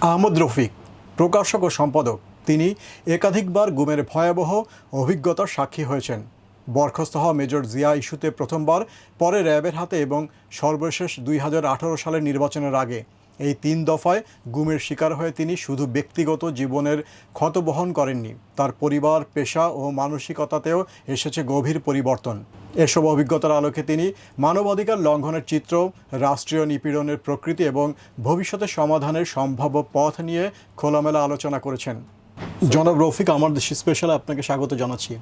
আহমদ রফিক, প্রকাশক ও সম্পাদক। তিনি একাধিকবার গুমের ভয়াবহ অভিজ্ঞতার সাক্ষী হয়েছেন। বরখাস্ত হওয়া মেজর জিয়া ইস্যুতে প্রথমবার পরে র্যাবের হাতে এবং সর্বশেষ দুই হাজার আঠারো সালের নির্বাচনের আগে। এই তিন দফায় গুমের শিকার হয়ে তিনি শুধু ব্যক্তিগত জীবনের ক্ষত বহন করেননি, তার পরিবার, পেশা ও মানসিকতাতেও এসেছে গভীর পরিবর্তন। এসব অভিজ্ঞতার আলোকে তিনি মানবাধিকার লঙ্ঘনের চিত্র, রাষ্ট্রীয় নিপীড়নের প্রকৃতি এবং ভবিষ্যতে সমাধানের সম্ভাব্য পথ নিয়ে খোলামেলা আলোচনা করেছেন। জনাব রফিক, আমার দেশ স্পেশাল আপনাকে স্বাগত জানাচ্ছি।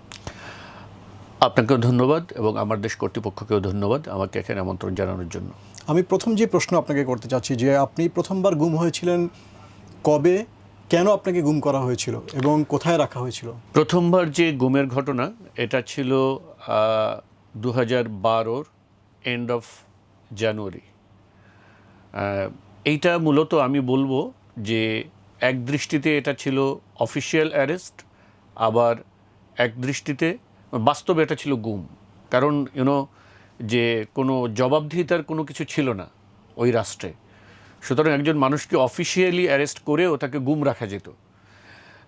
আপনাকেও ধন্যবাদ এবং আমার দেশ কর্তৃপক্ষকেও ধন্যবাদ আমাকে এখানে আমন্ত্রণ জানানোর জন্য। আমি প্রথম যে প্রশ্ন আপনাকে করতে চাচ্ছি যে আপনি প্রথমবার গুম হয়েছিলেন কবে? কেন আপনাকে গুম করা হয়েছিল এবং কোথায় রাখা হয়েছিল? প্রথমবার যে গুমের ঘটনা এটা ছিল দু হাজার বারোর এন্ড অফ জানুয়ারি এইটা মূলত আমি বলব যে এক দৃষ্টিতে এটা ছিল অফিসিয়াল অ্যারেস্ট আবার এক দৃষ্টিতে বাস্তবে এটা ছিল গুম। কারণ ইউনো যে কোনো জবাবদিহিতার কোনো কিছু ছিল না ওই রাষ্ট্রে। সুতরাং একজন মানুষকে অফিসিয়ালি অ্যারেস্ট করেও তাকে গুম রাখা যেত।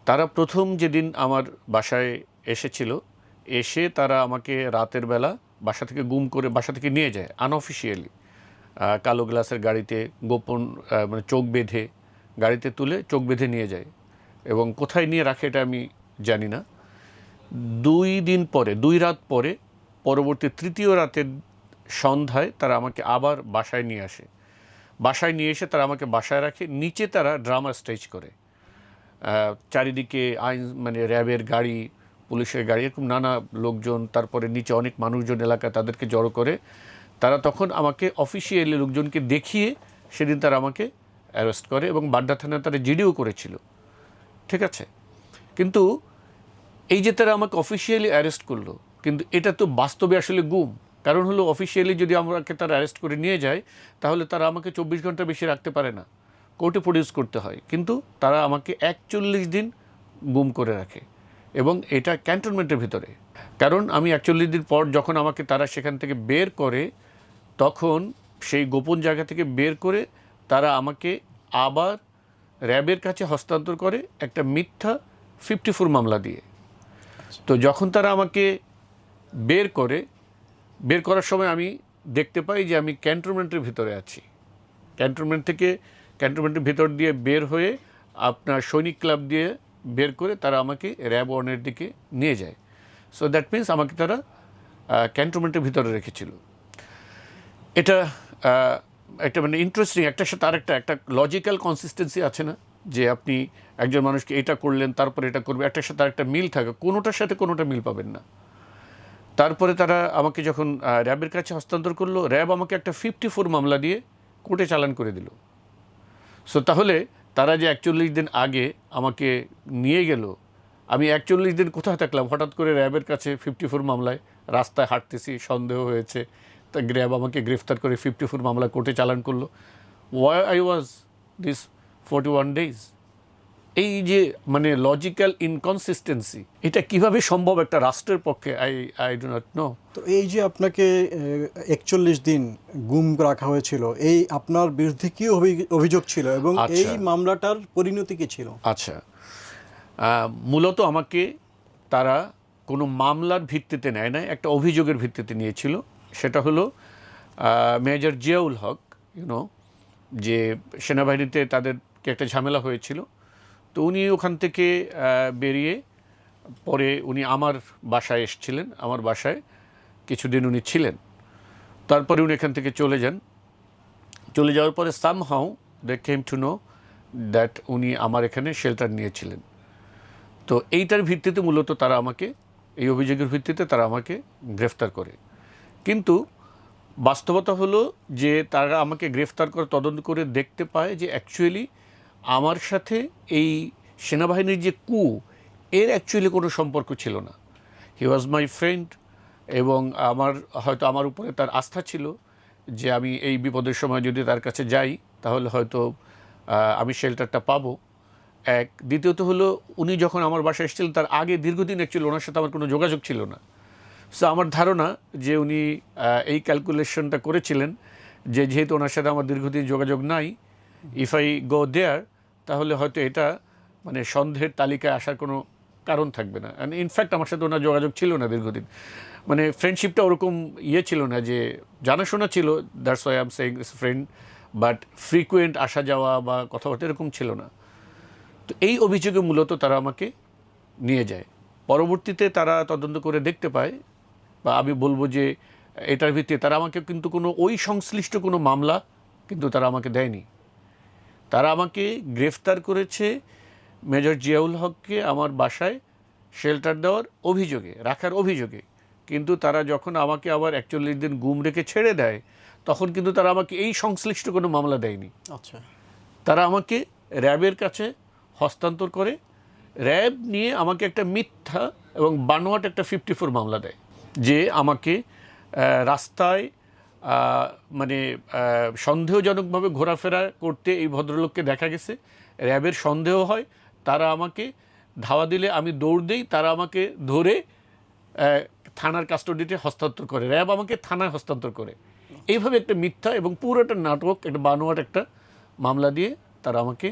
তারা প্রথম যেদিন আমার বাসায় এসেছিল, এসে তারা আমাকে রাতের বেলা বাসা থেকে গুম করে বাসা থেকে নিয়ে যায় আনঅফিসিয়ালি কালো গ্লাসের গাড়িতে গোপন মানে চোখ বেঁধে, গাড়িতে তুলে চোখ বেঁধে নিয়ে যায়। এবং কোথায় নিয়ে রাখে এটা আমি জানি না। দুই দিন পরে, দুই রাত পরে, পরবর্তী তৃতীয় রাতের সন্ধ্যায় তারা আমাকে আবার বাসায় নিয়ে আসে। বাসায় নিয়ে এসে তারা আমাকে বাসায় রাখে, নিচে তারা ড্রামা স্টেজ করে। চারিদিকে আইন মানে র্যাবের গাড়ি, পুলিশের গাড়ি, এরকম নানা লোকজন, তারপরে নিচে অনেক মানুষজন এলাকায় তাদেরকে জড়ো করে। তারা তখন আমাকে অফিসিয়ালি লোকজনকে দেখিয়ে সেদিন তারা আমাকে অ্যারেস্ট করে এবং বাড্ডা থানায় তারা জিডিও করেছিল। ঠিক আছে? কিন্তু এই যে তারা আমাকে অফিসিয়ালি অ্যারেস্ট করল, কিন্তু এটা তো বাস্তবে আসলে গুম। কারণ হলো অফিসিয়ালি যদি আমাকে তারা অ্যারেস্ট করে নিয়ে যায়, তাহলে তারা আমাকে চব্বিশ ঘণ্টা বেশি রাখতে পারে না। কোর্টে প্রডিউস করতে হয়। কিন্তু তারা আমাকে একচল্লিশ দিন গুম করে রাখে। এবং এটা ক্যান্টনমেন্টের ভিতরে। কারণ আমি একচল্লিশ দিন পর যখন আমাকে তারা সেখান থেকে বের করে, তখন সেই গোপন জায়গা থেকে বের করে তারা আমাকে আবার র্যাবের কাছে হস্তান্তর করে একটা মিথ্যা ফিফটি ফোর মামলা দিয়ে। তো যখন তারা আমাকে বের করে, বের করার সময় আমি দেখতে পাই যে আমি ক্যান্টনমেন্টের ভিতরে আছি। ক্যান্টনমেন্ট থেকে, ক্যান্টনমেন্টের ভিতর দিয়ে বের হয়ে আপনার সৈনিক ক্লাব দিয়ে বের করে তারা আমাকে র্যাব ওয়ানের দিকে নিয়ে যায়। সো দ্যাট মিন্স আমাকে তারা ক্যান্টনমেন্টের ভিতরে রেখেছিল। এটা একটা মানে ইন্টারেস্টিং একটার সাথে আরেকটা, একটা লজিক্যাল কনসিস্টেন্সি আছে না? যে আপনি একজন মানুষকে এটা করলেন, তারপরে এটা করবে, একটার সাথে আরেকটা মিল থাকে, কোনোটার সাথে কোনোটা মিল পাবেন না। তারপরে তারা আমাকে যখন র্যাবের কাছে হস্তান্তর করল, র্যাব আমাকে একটা ফিফটি ফোর মামলা দিয়ে কোর্টে চালান করে দিল। সো তাহলে তারা যে একচল্লিশ দিন আগে আমাকে নিয়ে গেল, আমি একচল্লিশ দিন কোথায় থাকলাম? হঠাৎ করে র্যাবের কাছে ফিফটি ফোর মামলায় রাস্তায় হাঁটতেছি, সন্দেহ হয়েছে। তা র্যাব আমাকে গ্রেফতার করে ফিফটি ফোর মামলা কোর্টে চালান করল। Why I was this forty one days এই যে মানে লজিক্যাল ইনকনসিস্টেন্সি এটা কীভাবে সম্ভব একটা রাষ্ট্রের পক্ষে? I I do not know তো এই যে আপনাকে একচল্লিশ দিন গুম রাখা হয়েছিল এই আপনার বিরুদ্ধে কি অভি- অভিযোগ ছিল এবং আচ্ছা। এই মামলাটার পরিণতি কি ছিল? আচ্ছা। মূলত আমাকে তারা কোনো মামলার ভিত্তিতে নেয় না একটা অভিযোগের ভিত্তিতে নিয়েছিল। সেটা হলো মেজর জিয়াউল হক ইউনো যে সেনাবাহিনীতে তাদেরকে একটা ঝামেলা হয়েছিল। তো উনি ওখান থেকে বেরিয়ে পরে উনি আমার বাসায় এসেছিলেন, আমার বাসায় কিছুদিন উনি ছিলেন। তারপরে উনি এখান থেকে চলে যান। চলে যাওয়ার পরে somehow they came to know that উনি আমার এখানে শেল্টার নিয়েছিলেন। তো এইটার ভিত্তিতে মূলত তারা আমাকে, এই অভিযোগের ভিত্তিতে তারা আমাকে গ্রেফতার করে। কিন্তু বাস্তবতা হলো যে তারা আমাকে গ্রেফতার করে তদন্ত করে দেখতে পায় যে অ্যাকচুয়ালি আমার সাথে এই সেনাবাহিনীর যে কু, এর অ্যাকচুয়ালি কোনো সম্পর্ক ছিল না। হি ওয়াজ মাই ফ্রেন্ড এবং আমার, হয়তো আমার উপরে তার আস্থা ছিল যে আমি এই বিপদের সময় যদি তার কাছে যাই, তাহলে হয়তো আমি শেল্টারটা পাবো। এক, দ্বিতীয়ত হলো, উনি যখন আমার বাসায় এসেছিলেন, তার আগে দীর্ঘদিন অ্যাকচুয়ালি ওনার সাথে আমার কোনো যোগাযোগ ছিল না। সো আমার ধারণা যে উনি এই ক্যালকুলেশনটা করেছিলেন যে যেহেতু ওনার সাথে আমার দীর্ঘদিন যোগাযোগ নাই ইফ আই গো দেয়ার তাহলে হয়তো এটা মানে সন্দেহের তালিকায় আসার কোনো কারণ থাকবে না। অ্যান্ড ইনফ্যাক্ট আমার সাথে ওনার যোগাযোগ ছিল না দীর্ঘদিন। মানে ফ্রেন্ডশিপটা ওরকম ইয়ে ছিল না যে, জানাশোনা ছিল that's why I'm saying is friend but frequent আসা যাওয়া বা কথাবার্তা এরকম ছিল না। তো এই অভিযোগে মূলত তারা আমাকে নিয়ে যায়। পরবর্তীতে তারা তদন্ত করে দেখতে পায় বা আমি বলব যে, এটার ভিত্তিতে তারা আমাকে কিন্তু কোনো, ওই সংশ্লিষ্ট কোনো মামলা কিন্তু তারা আমাকে দেয়নি। তারা আমাকে গ্রেফতার করেছে মেজর জিয়াউল হককে আমার বাসায় শেল্টার দেওয়ার অভিযোগে রাখার অভিযোগে। কিন্তু তারা যখন আমাকে আবার একচল্লিশ দিন গুম রেখে ছেড়ে দেয় তখন কিন্তু তারা আমাকে এই সংশ্লিষ্ট কোনো মামলা দেয়নি। আচ্ছা। তারা আমাকে র্যাবের কাছে হস্তান্তর করে র্যাব নিয়ে আমাকে একটা মিথ্যা এবং বানোয়াট একটা ফিফটি ফোর মামলা দেয় যে আমাকে রাস্তায় মানে সন্দেহজনকভাবে ঘোরাফেরা করতে এই ভদ্রলোককে দেখা গেছে। র্যাবের সন্দেহ হয়, তারা আমাকে ধাওয়া দিলে আমি দৌড় দিই, তারা আমাকে ধরে থানার কাস্টডিতে হস্তান্তর করে। র্যাব আমাকে থানায় হস্তান্তর করে। এইভাবে একটা মিথ্যা এবং পুরো একটা নাটক, একটা বানোয়াট একটা মামলা দিয়ে তারা আমাকে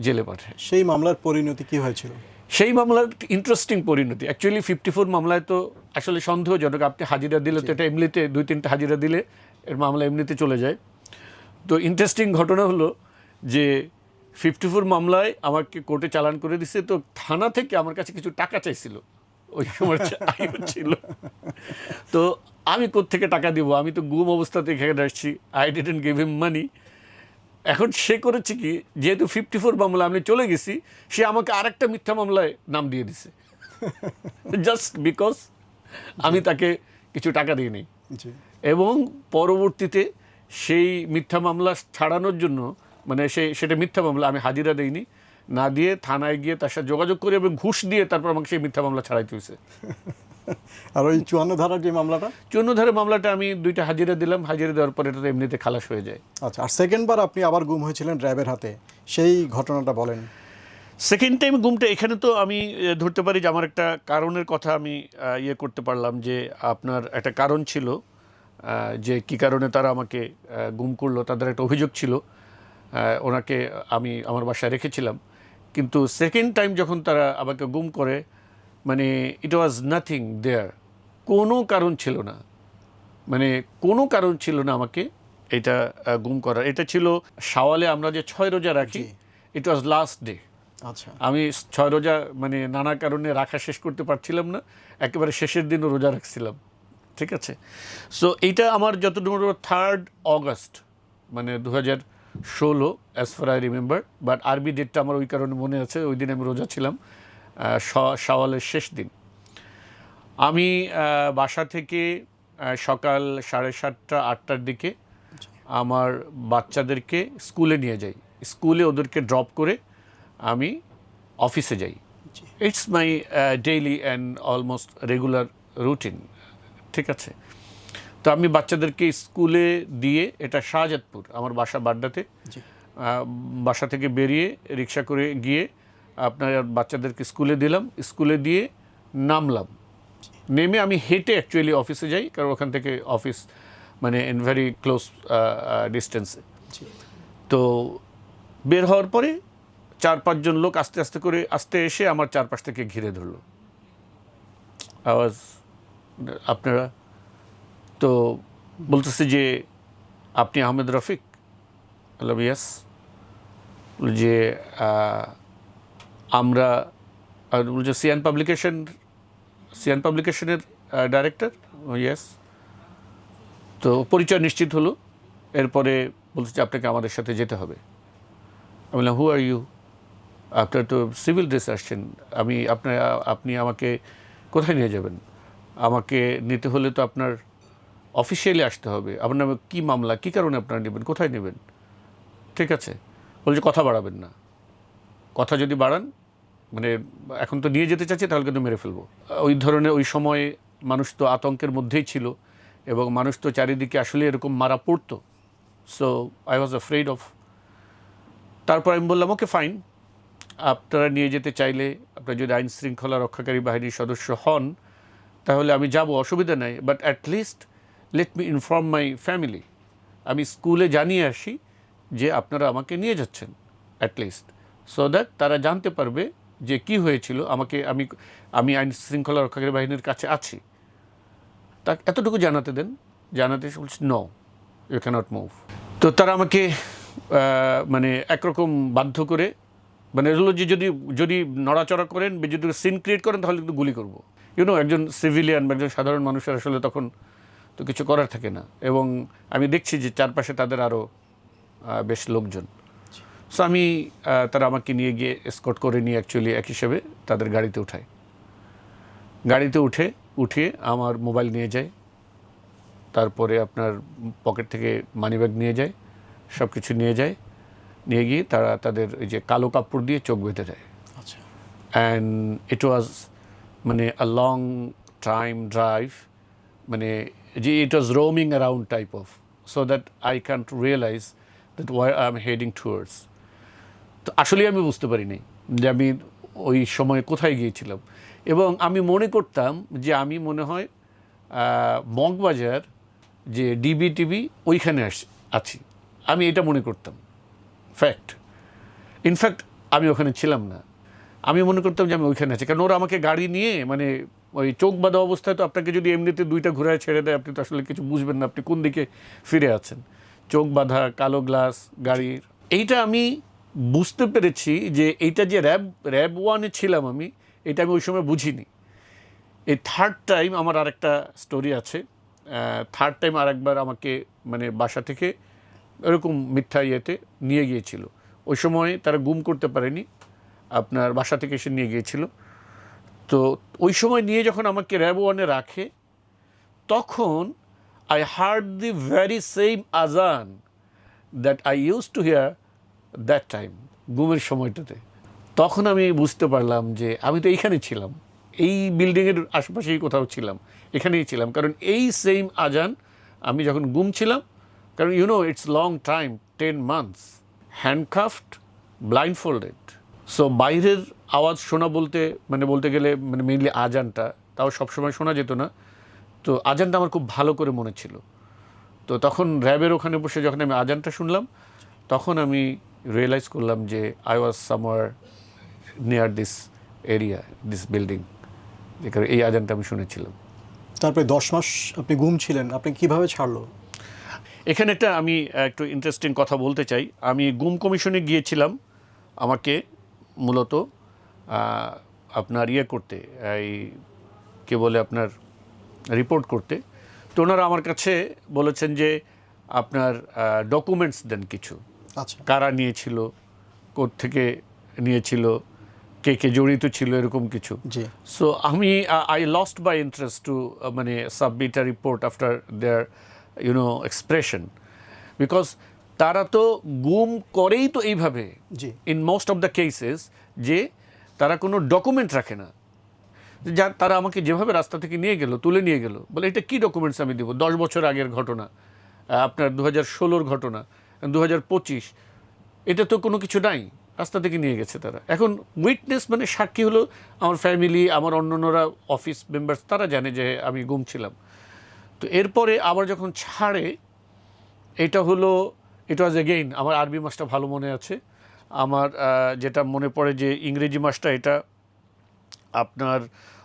জেলে পাঠায়। সেই মামলার পরিণতি কী হয়েছিল? সেই মামলার ইন্টারেস্টিং পরিণতি। অ্যাকচুয়ালি ফিফটি ফোর মামলায় তো আসলে সন্দেহজনক আপনি হাজিরা দিলে তো এটা এমনিতে দুই তিনটা হাজিরা দিলে এর মামলা এমনিতে চলে যায়। তো ইন্টারেস্টিং ঘটনা হলো যে ফিফটি ফোর মামলায় আমাকে কোর্টে চালান করে দিছে তো থানা থেকে আমার কাছে কিছু টাকা চাইছিল। ওই সময় ছিল। তো আমি থেকে টাকা দিব? আমি তো গুম অবস্থাতে এখানে আসছি। I didn't give him money এখন সে করেছে কি যেহেতু ফিফটি ফোর মামলা আমি চলে গেছি সে আমাকে আরেকটা মিথ্যা মামলায় নাম দিয়ে দিছে। জাস্ট বিকজ আমি তাকে কিছু টাকা দিয়ে নিই। এবং পরবর্তীতে সেই মিথ্যা মামলা ছাড়ানোর জন্য মানে সেই সেটা মিথ্যা মামলা আমি হাজিরা দেইনি না দিয়ে থানায় গিয়ে তার সাথে যোগাযোগ করে এবং ঘুষ দিয়ে তারপর আমাকে সেই মিথ্যা মামলা ছাড়াইতে হয়েছে আর ওই চুয়ান্ন ধারার যে মামলাটা? চূর্ণধারে মামলাটা আমি দুইটা হাজিরা দিলাম হাজিরা দেওয়ার পরে এটা এমনিতে খালাস হয়ে যায়। আচ্ছা আর সেকেন্ড বার আপনি আবার গুম হয়েছিলেন র্যাবের হাতে সেই ঘটনাটা বলেন। সেকেন্ড টাইম গুমটা এখানে তো আমি ধরতে পারি যে আমার একটা কারণের কথা আমি ইয়ে করতে পারলাম যে আপনার একটা কারণ ছিল যে কি কারণে তারা আমাকে গুম করল তাদের একটা অভিযোগ ছিল ওনাকে আমি আমার বাসায় রেখেছিলাম। কিন্তু সেকেন্ড টাইম যখন তারা আমাকে গুম করে মানে ইট ওয়াজ নাথিং দেয়ার কোনো কারণ ছিল না। মানে কোনো কারণ ছিল না আমাকে এটা গুম করার। এটা ছিল শাওয়ালে আমরা যে ছয় রোজা রাখি ইট ওয়াজ লাস্ট ডে আচ্ছা। আমি ছয় রোজা মানে নানা কারণে রাখা শেষ করতে পারছিলাম না একেবারে শেষের দিনও রোজা রাখছিলাম। ঠিক আছে? সো এইটা আমার যতটুকু থার্ড অগস্ট মানে দু হাজার ষোলো as far I remember but আরবি ডেটটা আমার ওই কারণে মনে আছে ওই দিন আমি রোজা ছিলাম। শ- শেষ দিন। আমি বাসা থেকে সকাল সাড়ে সাতটা আটটার দিকে আমার বাচ্চাদেরকে স্কুলে নিয়ে যাই। স্কুলে ওদেরকে ড্রপ করে আমি অফিসে যাই। It's my daily and almost regular routine ঠিক আছে? তো আমি বাচ্চাদেরকে স্কুলে দিয়ে এটা শাহজাদপুর আমার বাসা বাড্ডাতে বাসা থেকে বেরিয়ে রিক্সা করে গিয়ে আপনার বাচ্চাদেরকে স্কুলে দিলাম স্কুলে দিয়ে নামলাম। নেমে আমি হেঁটে অ্যাকচুয়ালি অফিসে যাই কারণ ওখান থেকে অফিস মানে ইন ভেরি ক্লোজ ডিস্টেন্সে তো বের হওয়ার পরে চার পাঁচজন লোক আস্তে আস্তে করে আস্তে এসে আমার চারপাশ থেকে ঘিরে ধরলো। আওয়াজ আপনারা তো বলতেছে যে আপনি আহমেদ রফিক? বললাম ইয়াস যে আমরা বলছে সিয়ান পাবলিকেশন, সিয়ান পাবলিকেশনের ডাইরেক্টর ইয়েস তো পরিচয় নিশ্চিত হলো। এরপরে বলছে যে আপনাকে আমাদের সাথে যেতে হবে। আমি বললাম হু আর ইউ আপনার তো সিভিল ড্রেস আসছেন। আমি আপনার আপনি আমাকে কোথায় নিয়ে যাবেন? আমাকে নিতে হলে তো আপনার অফিসিয়ালি আসতে হবে। আপনার নামে কী মামলা, কী কারণে আপনারা নেবেন, কোথায় নেবেন? ঠিক আছে। বলছে, কথা বাড়াবেন না। কথা যদি বাড়ান মানে এখন তো নিয়ে যেতে চাচ্ছি তাহলে কিন্তু মেরে ফেলব। ওই ধরনের ওই সময় মানুষ তো আতঙ্কের মধ্যেই ছিল এবং মানুষ তো চারিদিকে আসলে এরকম মারা পড়তো। So I was afraid of তারপর আমি বললাম ওকে ফাইন আপনারা নিয়ে যেতে চাইলে, আপনারা যদি আইন শৃঙ্খলা রক্ষাকারী বাহিনীর সদস্য হন, তাহলে আমি যাব, অসুবিধা নাই। But at least let me inform my family আমি স্কুলে জানিয়ে আসি যে আপনারা আমাকে নিয়ে যাচ্ছেন অ্যাট লিস্ট সো দ্যাট তারা জানতে পারবে যে কি হয়েছিল, আমাকে আমি আমি আইন শৃঙ্খলা রক্ষাকারী বাহিনীর কাছে আছি। তা এতটুকু জানাতে দেন। জানাতে বলছে নো ইউ ক্যানট মুভ তো তারা আমাকে মানে একরকম বাধ্য করে মানে হলো যে যদি যদি নড়াচড়া করেন যদি সিন ক্রিয়েট করেন, তাহলে কিন্তু গুলি করব। ইউনো একজন সিভিলিয়ান বা একজন সাধারণ মানুষের আসলে তখন তো কিছু করার থাকে না। এবং আমি দেখছি যে চারপাশে তাদের আরও বেশ লোকজন। সো আমি তারা আমাকে নিয়ে গিয়ে স্কট করে নিয়ে অ্যাকচুয়ালি এক হিসেবে তাদের গাড়িতে উঠায়। গাড়িতে উঠে উঠিয়ে আমার মোবাইল নিয়ে যায়। তারপরে আপনার পকেট থেকে মানিব্যাগ নিয়ে যায় সব কিছু নিয়ে যায়। নিয়ে গিয়ে তারা তাদের ওই যে কালো কাপড় দিয়ে চোখ বেঁধে দেয়। আচ্ছা। অ্যান্ড ইট ওয়াজ মানে আ লং টাইম ড্রাইভ মানে যে it was roaming around type of so that I can't realize that why I am heading towards তো আসলেই আমি বুঝতে পারিনি যে আমি ওই সময় কোথায় গিয়েছিলাম। এবং আমি মনে করতাম যে আমি মনে হয় মগবাজার যে ডিবি টিভি ওইখানে আস, আছি। আমি এটা মনে করতাম। ফ্যাক্ট ইনফ্যাক্ট আমি ওখানে ছিলাম না। আমি মনে করতাম যে আমি ওইখানে আছি। কারণ ওরা আমাকে গাড়ি নিয়ে মানে ওই চোখ বাঁধা অবস্থায় তো আপনাকে যদি এমনিতে দুইটা ঘোরায় ছেড়ে দেয়, আপনি তো আসলে কিছু বুঝবেন না, আপনি কোন দিকে ফিরে আছেন? চোখ বাঁধা, কালো গ্লাস গাড়ির। এইটা আমি বুঝতে পেরেছি যে এইটা যে র্যাব র্যাব ওয়ানে ছিলাম আমি, এটা আমি ওই সময় বুঝিনি। এই থার্ড টাইম আমার আরেকটা স্টোরি আছে। থার্ড টাইম আরেকবার আমাকে মানে বাসা থেকে এরকম মিথ্যা ইয়েতে নিয়ে গিয়েছিল। ওই সময় তারা গুম করতে পারেনি, আপনার বাসা থেকে এসে নিয়ে গিয়েছিল। তো ওই সময় নিয়ে যখন আমাকে র্যাব ওয়ানে রাখে, তখন I heard the very same আজান that I use to hear that time গুমের সময়টাতে, তখন আমি বুঝতে পারলাম যে আমি তো এইখানে ছিলাম। এই বিল্ডিংয়ের আশেপাশেই কোথাও ছিলাম, এখানেই ছিলাম। কারণ এই সেম আজান আমি যখন গুম ছিলাম, কারণ you know it's long time ten months handcuffed blindfolded so বাইরের আওয়াজ শোনা বলতে মানে বলতে গেলে মানে মেইনলি আজানটা, তাও সবসময় শোনা যেত না। তো আজানটা আমার খুব ভালো করে মনে ছিল। তো তখন র্যাবের ওখানে বসে যখন আমি আজানটা শুনলাম, তখন আমি রিয়েলাইজ করলাম যে I was somewhere near this area this building যে কারণে এই আজানটা আমি শুনেছিলাম। তারপরে দশ মাস আপনি গুম ছিলেন আপনি কীভাবে ছাড়লো? এখানে একটা আমি একটু ইন্টারেস্টিং কথা বলতে চাই। আমি গুম কমিশনে গিয়েছিলাম আমাকে মূলত আপনার ইয়ে করতে এই কে বলে আপনার রিপোর্ট করতে। তো ওনারা আমার কাছে বলেছেন যে আপনার ডকুমেন্টস দেন কিছু। কারা নিয়েছিল থেকে নিয়েছিল কে কে জড়িত ছিল এরকম কিছু। জি। সো আমি I lost by interest to মানে submit a report after there you know expression because তারা তো গুম করেই তো এইভাবে জি। In most of the cases যে তারা কোনো ডকুমেন্ট রাখে না। যা তারা আমাকে যেভাবে রাস্তা থেকে নিয়ে গেল তুলে নিয়ে গেল বলে এটা কি ডকুমেন্টস আমি দেবো? দশ বছর আগের ঘটনা আপনার দু হাজার ষোলোর ঘটনা। দু হাজার পঁচিশ। এটা তো কোনো কিছু নাই, রাস্তা থেকে নিয়ে গেছে তারা। এখন উইটনেস মানে সাক্ষী হলো আমার ফ্যামিলি আমার অন্যান্যরা অফিস মেম্বার্স তারা জানে যে আমি গুম ছিলাম। তো এরপরে আবার যখন ছাড়ে, এটা হলো ইট ওয়াজ এগেইন আমার আরবি মাসটা ভালো মনে আছে। আমার যেটা মনে পড়ে যে ইংরেজি মাসটা এটা আপনার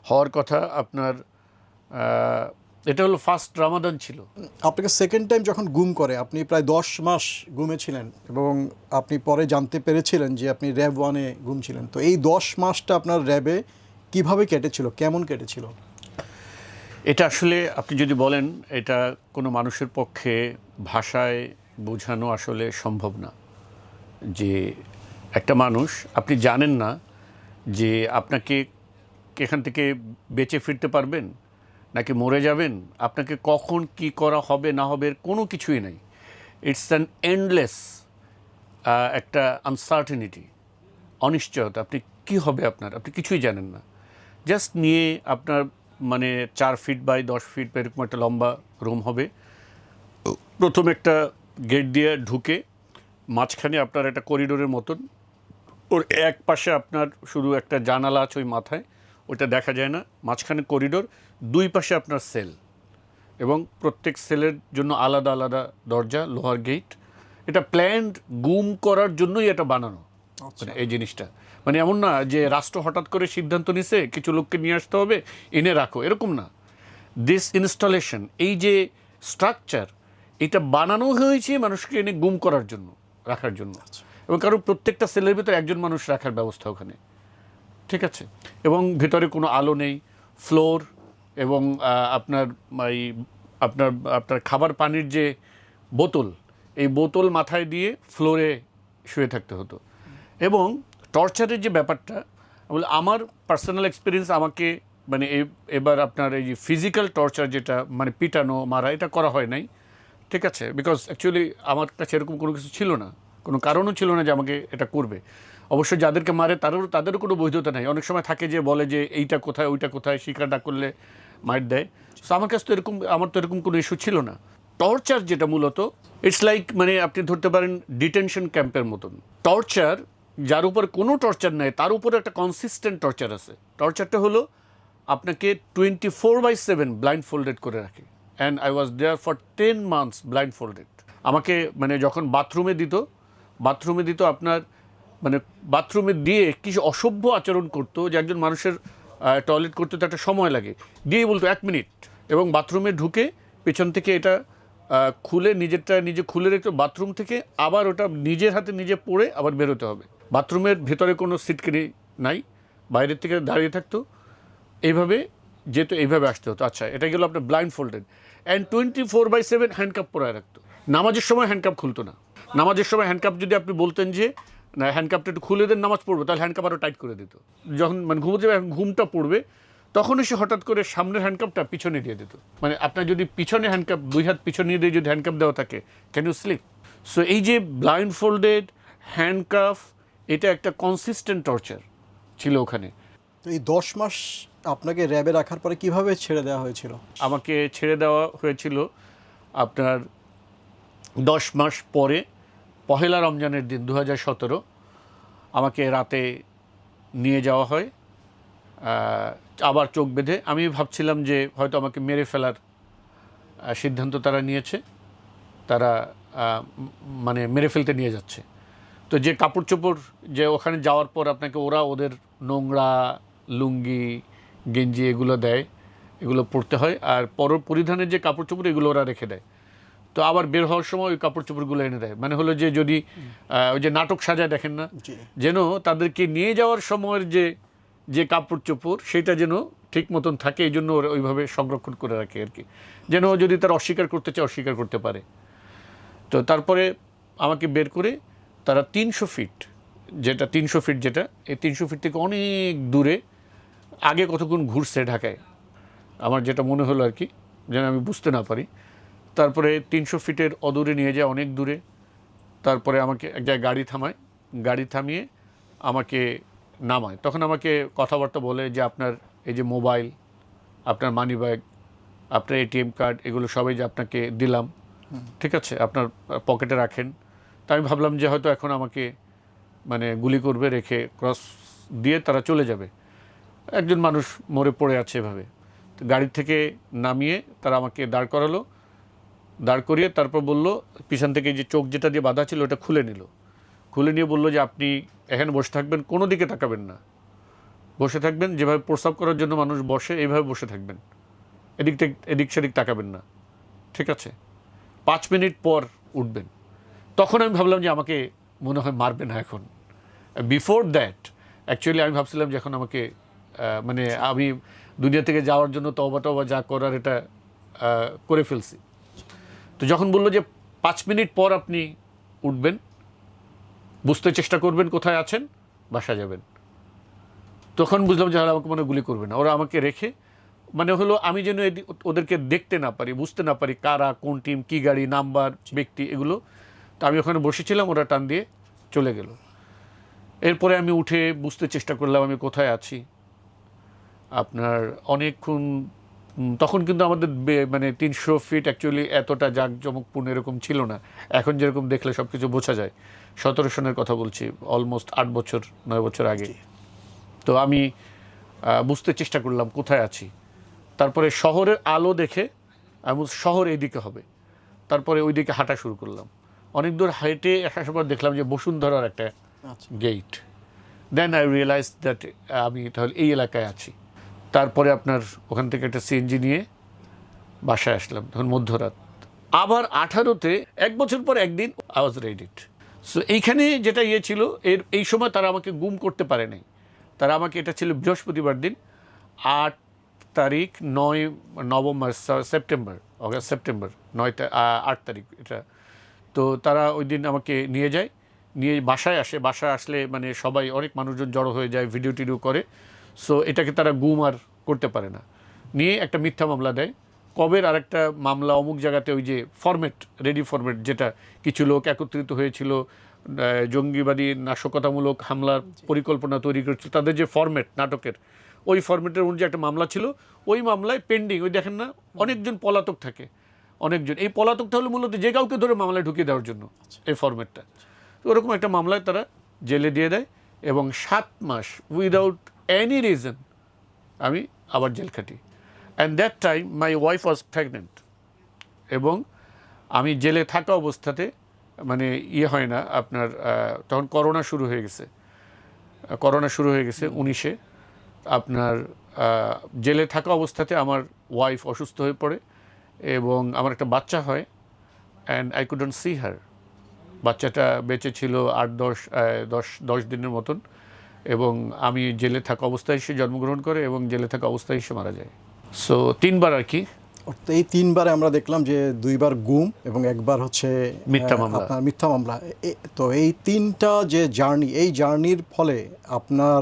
হওয়ার কথা, আপনার এটা হলো ফার্স্ট রামাদান ছিল। আপনাকে সেকেন্ড টাইম যখন গুম করে আপনি প্রায় দশ মাস গুমে ছিলেন এবং আপনি পরে জানতে পেরেছিলেন যে আপনি র্যাব ওয়ানে গুম ছিলেন তো এই দশ মাসটা আপনার র্যাবে কীভাবে কেটেছিল? কেমন কেটেছিল? এটা আসলে আপনি যদি বলেন এটা কোনো মানুষের পক্ষে ভাষায় বোঝানো আসলে সম্ভব না। যে একটা মানুষ আপনি জানেন না যে আপনাকে এখান থেকে বেঁচে ফিরতে পারবেন? নাকি মরে যাবেন? আপনাকে কখন কি করা হবে, না হবে কোনো কিছুই নাই। ইটস অ্যান এন্ডলেস একটা আনসার্টেনিটি অনিশ্চয়তা। আপনি কি হবে আপনার? আপনি কিছুই জানেন না। জাস্ট নিয়ে আপনার মানে চার ফিট বাই দশ ফিট বা এরকম একটা লম্বা রুম হবে। প্রথম একটা গেট দিয়ে ঢুকে মাঝখানে আপনার একটা করিডোরের মতন। ওর এক পাশে আপনার শুধু একটা জানালা আছে ওই মাথায়। ওইটা দেখা যায় না। মাঝখানে করিডোর দুই পাশে আপনার সেল এবং প্রত্যেক সেলের জন্য আলাদা আলাদা দরজা লোহার গেট। এটা প্ল্যান্ড গুম করার জন্যই এটা বানানো। মানে এই জিনিসটা। মানে এমন না যে রাষ্ট্র হঠাৎ করে সিদ্ধান্ত নিছে কিছু লোককে নিয়ে আসতে হবে এনে রাখো এরকম না। দিস ইনস্টলেশন এই যে স্ট্রাকচার এটা বানানো হয়েছে মানুষকে এনে গুম করার জন্য রাখার জন্য। এবং কারণ প্রত্যেকটা সেলের ভিতরে একজন মানুষ রাখার ব্যবস্থা ওখানে। ঠিক আছে। এবং ভেতরে কোনো আলো নেই ফ্লোর এবং আপনার এই, আপনার আপনার খাবার পানির যে বোতল, এই বোতল মাথায় দিয়ে ফ্লোরে শুয়ে থাকতে হতো। এবং টর্চারের যে ব্যাপারটা বলে, আমার পার্সোনাল এক্সপিরিয়েন্স আমাকে মানে এবার আপনার এই যে ফিজিক্যাল টর্চার যেটা মানে পিটানো, মারা, এটা করা হয় নাই। ঠিক আছে? বিকজ অ্যাকচুয়ালি আমার কাছে এরকম কোনো কিছু ছিল না। কোনো কারণও ছিল না যে আমাকে এটা করবে। অবশ্য যাদেরকে মারে তাদেরও তাদেরও কোনো বৈধতা নেই। অনেক সময় থাকে যে বলে যে এইটা কোথায়, ওইটা কোথায়, শিকার না করলে মার দেয়। সো আমার কাছে তো এরকম, আমার তো এরকম কোনো ইস্যু ছিল না। টর্চার যেটা মূলত ইটস লাইক মানে আপনি ধরতে পারেন ডিটেনশন ক্যাম্পের মতন। টর্চার যার উপর কোনো টর্চার নেই, তার উপরে একটা কনসিস্টেন্ট টর্চার আছে। টর্চারটা হলো, আপনাকে twenty four by seven blindfolded করে রাখে। And I was there for ten months blindfolded আমাকে মানে যখন বাথরুমে দিত বাথরুমে দিত আপনার মানে বাথরুমে দিয়ে কিছু অসভ্য আচরণ করতো যে একজন মানুষের টয়লেট করতে তো একটা সময় লাগে। দিয়ে বলতো, এক মিনিট। এবং বাথরুমে ঢুকে পেছন থেকে এটা খুলে নিজেরটা নিজে খুলে রেখে বাথরুম থেকে আবার ওটা নিজের হাতে নিজে পড়ে আবার বেরোতে হবে। বাথরুমের ভেতরে কোনো সিটকেনি নাই, বাইরের থেকে দাঁড়িয়ে থাকতো। এইভাবে যেহেতু এইভাবে আসতে হতো। আচ্ছা এটা গেলো আপনার blindfolded and twenty four by seven handcuff পরায় রাখতো। নামাজের সময় হ্যান্ডকাপ খুলতো না। নামাজের সময় হ্যান্ডকাপ যদি আপনি বলতেন যে না হ্যান্ডকাপটা একটু খুলে দেন নামাজ পড়ব তাহলে হ্যান্ডকাপ আরও টাইট করে দিত। যখন মানে ঘুমোতে যাবে ঘুমটা পড়বে তখন এসে হঠাৎ করে সামনের হ্যান্ডকাপটা পিছনে দিয়ে দিত। মানে আপনার যদি পিছনে হ্যান্ডকাপ দুই হাত পিছনে দিয়ে যদি হ্যান্ডকাপ দেওয়া থাকে ক্যান ইউ স্লিপ সো এই যে ব্লাইন্ড ফোল্ডেড হ্যান্ডকাফ এটা একটা কনসিস্টেন্ট টর্চার ছিল ওখানে। তো এই দশ মাস আপনাকে র্যাবে রাখার পরে কীভাবে ছেড়ে দেওয়া হয়েছিল? আমাকে ছেড়ে দেওয়া হয়েছিল আপনার দশ মাস পরে পহেলা রমজানের দিন দু হাজার সতেরো। আমাকে রাতে নিয়ে যাওয়া হয় আবার চোখ বেঁধে। আমি ভাবছিলাম যে হয়তো আমাকে মেরে ফেলার সিদ্ধান্ত তারা নিয়েছে। তারা মানে মেরে ফেলতে নিয়ে যাচ্ছে। তো যে কাপড় চোপড় যে ওখানে যাওয়ার পর আপনাকে ওরা ওদের নোংরা, লুঙ্গি, গেঞ্জি এগুলো দেয়, এগুলো পরতে হয়। আর পর পরিধানের যে কাপড় চোপড় এগুলো ওরা রেখে দেয়। তো আবার বের হওয়ার সময় ওই কাপড় চোপড়গুলো এনে দেয়। মানে হলো যে যদি ওই যে নাটক সাজায় দেখেন না যেন তাদেরকে নিয়ে যাওয়ার সময়ের যে যে কাপড় চোপড় সেটা যেন ঠিক মতন থাকে এই জন্য ওরা ওইভাবে সংরক্ষণ করে রাখে আর কি। যেন যদি তার অস্বীকার করতে চায় অস্বীকার করতে পারে। তো তারপরে আমাকে বের করে তারা তিনশো ফিট যেটা তিনশো ফিট যেটা এই তিনশো ফিট থেকে অনেক দূরে আগে কতক্ষণ ঘুরছে ঢাকায়? আমার যেটা মনে হলো আর কি যেন আমি বুঝতে না পারি। তারপরে তিনশো ফিটের অদূরে নিয়ে যায় অনেক দূরে। তারপরে আমাকে এক জায়গায় গাড়ি থামায়। গাড়ি থামিয়ে আমাকে নামায়। তখন আমাকে কথাবার্তা বলে যে, আপনার এই যে মোবাইল, আপনার মানি ব্যাগ আপনার এটিএম কার্ড এগুলো সবাই যে আপনাকে দিলাম। ঠিক আছে, আপনার পকেটে রাখেন। তা আমি ভাবলাম যে, হয়তো এখন আমাকে মানে গুলি করবে, রেখে ক্রস দিয়ে তারা চলে যাবে। একজন মানুষ মরে পড়ে আছে এভাবে। গাড়ি থেকে নামিয়ে তারা আমাকে দাঁড় করালো। দাঁড় করিয়ে তারপর বলল, পিছন থেকে যে চোখ যেটা দিয়ে বাঁধা ছিল ওটা খুলে নিল। খুলে নিয়ে বলল যে, আপনি এখানে বসে থাকবেন, কোনো দিকে তাকাবেন না। বসে থাকবেন, যেভাবে প্রস্রাব করার জন্য মানুষ বসে, এইভাবে বসে থাকবেন। এদিক থেকে, এদিক সেদিক তাকাবেন না। ঠিক আছে? পাঁচ মিনিট পর উঠবেন। তখন আমি ভাবলাম যে, আমাকে মনে হয় মারবে না এখন। বিফোর দ্যাট অ্যাকচুয়ালি আমি ভাবছিলাম যে, এখন আমাকে মানে আমি দুনিয়া থেকে যাওয়ার জন্য তবা টবা যা করার এটা করে ফেলছি। তো যখন বলল যে পাঁচ মিনিট পর আপনি উঠবেন, বুঝতে চেষ্টা করবেন কোথায় আছেন বাসা যাবেন। তখন বুঝলাম যে আমাকে মনে গুলি করবে না। ওরা আমাকে রেখে মানে হলো আমি যেন ওদেরকে দেখতে না পারি, বুঝতে না পারি কারা, কোন টিম, কি গাড়ি, নাম্বার, ব্যক্তি, এগুলো। তো আমি ওখানে বসেছিলাম, ওরা টান দিয়ে চলে গেল। এরপরে আমি উঠে বুঝতে চেষ্টা করলাম আমি কোথায় আছি। আপনার অনেকক্ষণ তখন কিন্তু আমাদের মানে তিনশো ফিট অ্যাকচুয়ালি এতটা জাঁকজমকপূর্ণ এরকম ছিল না। এখন যেরকম দেখলে সব কিছু বোঝা যায়। সতেরো সনের কথা বলছি অলমোস্ট আট বছর নয় বছর আগে। তো আমি বুঝতে চেষ্টা করলাম কোথায় আছি। তারপরে শহরের আলো দেখে আমি শহর এইদিকে হবে। তারপরে ওইদিকে হাঁটা শুরু করলাম। অনেক দূর হাইটে আসার পর দেখলাম যে বসুন্ধরার একটা gate then I realize that আমি তাহলে এই এলাকায় আছি। তারপরে আপনার ওখান থেকে একটা সিএনজি নিয়ে বাসায় আসলাম, তখন মধ্যরাত। আবার আঠারোতে এক বছর পর একদিন আই ওয়াজ রেডিট সো এইখানে যেটা ইয়ে ছিল, এর, এই সময় তারা আমাকে গুম করতে পারে নাই। তারা আমাকে, এটা ছিল বৃহস্পতিবার দিন, আট তারিখ নয় নভেম্বর সেপ্টেম্বর, অগাস্ট, সেপ্টেম্বর, নয় আট তারিখ এটা। তো তারা ওই দিন আমাকে নিয়ে যায়, নিয়ে বাসায় আসে, বাসায় আসলে মানে সবাই অনেক মানুষজন জড়ো হয়ে যায়, ভিডিও টিডিও করে। সো এটাকে তারা গুম আর করতে পারে না। নিয়ে একটা মিথ্যা মামলা দেয়। কবের আর একটা মামলা অমুক জায়গাতে ওই যে ফরম্যাট রেডি ফরম্যাট যেটা কিছু লোক একত্রিত হয়েছিল জঙ্গিবাদী নাশকতামূলক হামলার পরিকল্পনা তৈরি করেছিল তাদের যে ফরম্যাট নাটকের ওই ফরম্যাটের অনুযায়ী একটা মামলা ছিল। ওই মামলায় পেন্ডিং ওই দেখেন না অনেকজন পলাতক থাকে অনেকজন। এই পলাতকটা হলো মূলত যে কাউকে ধরে মামলায় ঢুকিয়ে দেওয়ার জন্য এই ফরম্যাটটা তো ওরকম একটা মামলায় তারা জেলে দিয়ে দেয় এবং সাত মাস উইদাউট এনি রিজন আমি আবার জেল খাটি। And that time my wife was pregnant এবং আমি জেলে থাকা অবস্থাতে মানে ইয়ে হয় না, আপনার তখন করোনা শুরু হয়ে গেছে। করোনা শুরু হয়ে গেছে উনিশে। আপনার জেলে থাকা অবস্থাতে আমার ওয়াইফ অসুস্থ হয়ে পড়ে এবং আমার একটা বাচ্চা হয় and I couldn't see her বাচ্চাটা বেঁচে ছিল আট, দশ দশ দশ দিনের মতন। এবং আমি জেলে থাকা অবস্থায় সে জন্মগ্রহণ করে এবং জেলে থাকা অবস্থায় সে মারা যায়। সো তিনবার আর কি? এই তিনবারে আমরা দেখলাম যে দুইবার গুম এবং একবার হচ্ছে মিথ্যা মামলা। আপনার মিথ্যা মামলা। তো এই তিনটা যে জার্নি এই জার্নির ফলে আপনার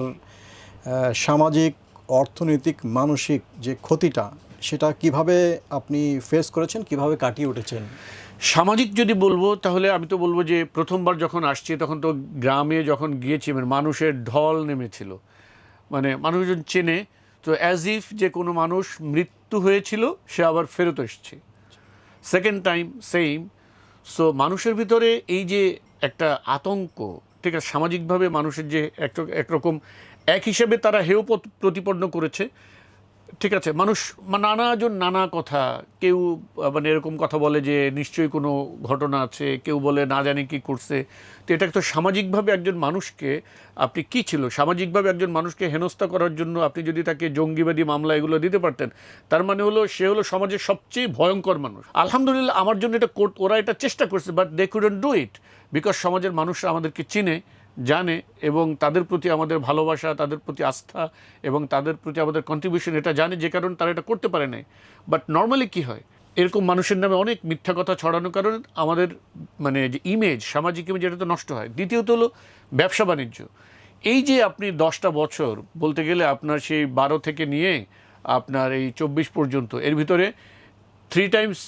সামাজিক অর্থনৈতিক মানসিক যে ক্ষতিটা সেটা কীভাবে আপনি ফেস করেছেন কীভাবে কাটিয়ে উঠেছেন? সামাজিক যদি বলব, তাহলে আমি তো বলব যে প্রথমবার যখন আসছি, তখন তো গ্রামে যখন গিয়েছি মানে মানুষের ঢল নেমেছিল। মানে মানুষজন চেনে, তো অ্যাজ ইফ যে কোনো মানুষ মৃত্যু হয়েছিল, সে আবার ফেরত এসছে। সেকেন্ড টাইম সেম সো মানুষের ভিতরে এই যে একটা আতঙ্ক, ঠিক আছে, সামাজিকভাবে মানুষের যে এক একরকম এক হিসেবে তারা হেয় প্রতিপন্ন করেছে। ঠিক আছে, মানুষ নানাজন নানা কথা, কেউ মানে এরকম কথা বলে যে নিশ্চয়ই কোনো ঘটনা আছে, কেউ বলে না জানি কি করছে। তো এটা তো সামাজিকভাবে একজন মানুষকে, আপনি কি ছিল? সামাজিকভাবে একজন মানুষকে হেনস্থা করার জন্য আপনি যদি তাকে জঙ্গিবাদী মামলা এগুলো দিতে পারতেন, তার মানে হলো, সে হলো সমাজের সবচেয়ে ভয়ঙ্কর মানুষ। আলহামদুলিল্লাহ, আমার জন্য এটা কোর- ওরা এটা চেষ্টা করছে but they couldn't do it because সমাজের মানুষরা আমাদেরকে চিনে জানে এবং তাদের প্রতি আমাদের ভালোবাসা, তাদের প্রতি আস্থা এবং তাদের প্রতি আমাদের কন্ট্রিবিউশন এটা জানে যে কারণে তারা এটা করতে পারে নাই। বাট নর্মালি কি হয়? এরকম মানুষের নামে অনেক মিথ্যা কথা ছড়ানোর কারণে আমাদের মানে যে ইমেজ সামাজিক ইমেজ এটা তো নষ্ট হয়। দ্বিতীয়ত হলো ব্যবসা বাণিজ্য। এই যে আপনি দশটা বছর বলতে গেলে আপনার সেই বারো থেকে নিয়ে আপনার এই চব্বিশ পর্যন্ত, এর ভিতরে থ্রি টাইমস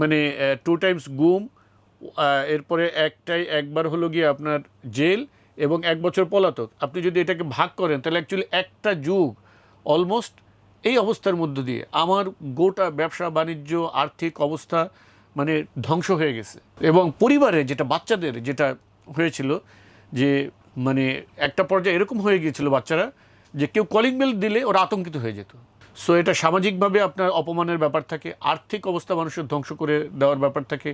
মানে টু টাইমস গুম এরপরে একটাই, একবার হলো গিয়ে আপনার জেল এবং এক বছর পলাতক। আপনি যদি এটাকে ভাগ করেন, তাহলে অ্যাকচুয়ালি একটা যুগ অলমোস্ট এই অবস্থার মধ্য দিয়ে আমার গোটা ব্যবসা, বাণিজ্য, আর্থিক অবস্থা মানে ধ্বংস হয়ে গেছে। এবং পরিবারে যেটা বাচ্চাদের যেটা হয়েছিল যে মানে একটা পর্যায়ে এরকম হয়ে গিয়েছিল বাচ্চারা যে কেউ কলিং বেল দিলে ওরা আতঙ্কিত হয়ে যেত। সো এটা সামাজিকভাবে আপনার অপমানের ব্যাপার থাকে, আর্থিক অবস্থা মানুষের ধ্বংস করে দেওয়ার ব্যাপার থাকে।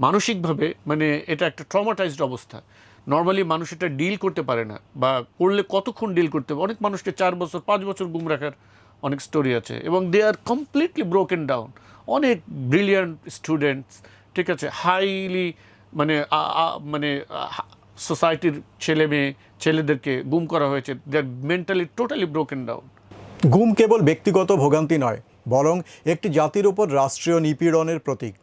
মানসিকভাবে মানে এটা একটা ট্রমাটাইজড অবস্থা। নর্মালি মানুষ এটা ডিল করতে পারে না বা করলে কতক্ষণ ডিল করতে পারে অনেক মানুষকে চার বছর, পাঁচ বছর গুম রাখার অনেক স্টোরি আছে এবং they are completely broken down অনেক ব্রিলিয়ান্ট স্টুডেন্টস ঠিক আছে? হাইলি মানে মানে সোসাইটির ছেলে মেয়ে, ছেলেদেরকে গুম করা হয়েছে। They are mentally totally broken down গুম কেবল ব্যক্তিগত ভোগান্তি নয়, বরং একটি জাতির উপর রাষ্ট্রীয় নিপীড়নের প্রতীক।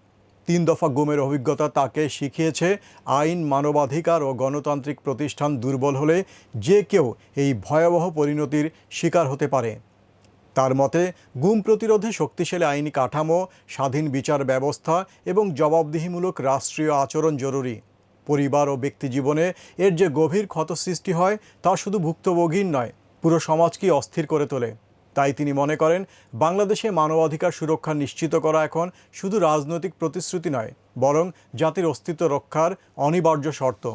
তিন দফা গুমের অভিজ্ঞতা তাকে শিখিয়েছে। আইন, মানবাধিকার ও গণতান্ত্রিক প্রতিষ্ঠান দুর্বল হলে যে কেউ এই ভয়াবহ পরিণতির শিকার হতে পারে। তার মতে, গুম প্রতিরোধে শক্তিশালী আইনি কাঠামো, স্বাধীন বিচার ব্যবস্থা এবং জবাবদিহিমূলক রাষ্ট্রীয় আচরণ জরুরি। পরিবার ও ব্যক্তি জীবনে এর যে গভীর ক্ষত সৃষ্টি হয় তা শুধু ভুক্তভোগীর নয়, পুরো সমাজকেই অস্থির করে তোলে। তাই তিনি মনে করেন, বাংলাদেশে মানবাধিকার সুরক্ষা নিশ্চিত করা এখন শুধু রাজনৈতিক প্রতিশ্রুতি নয়, বরং জাতির অস্তিত্ব রক্ষার অনিবার্য শর্ত।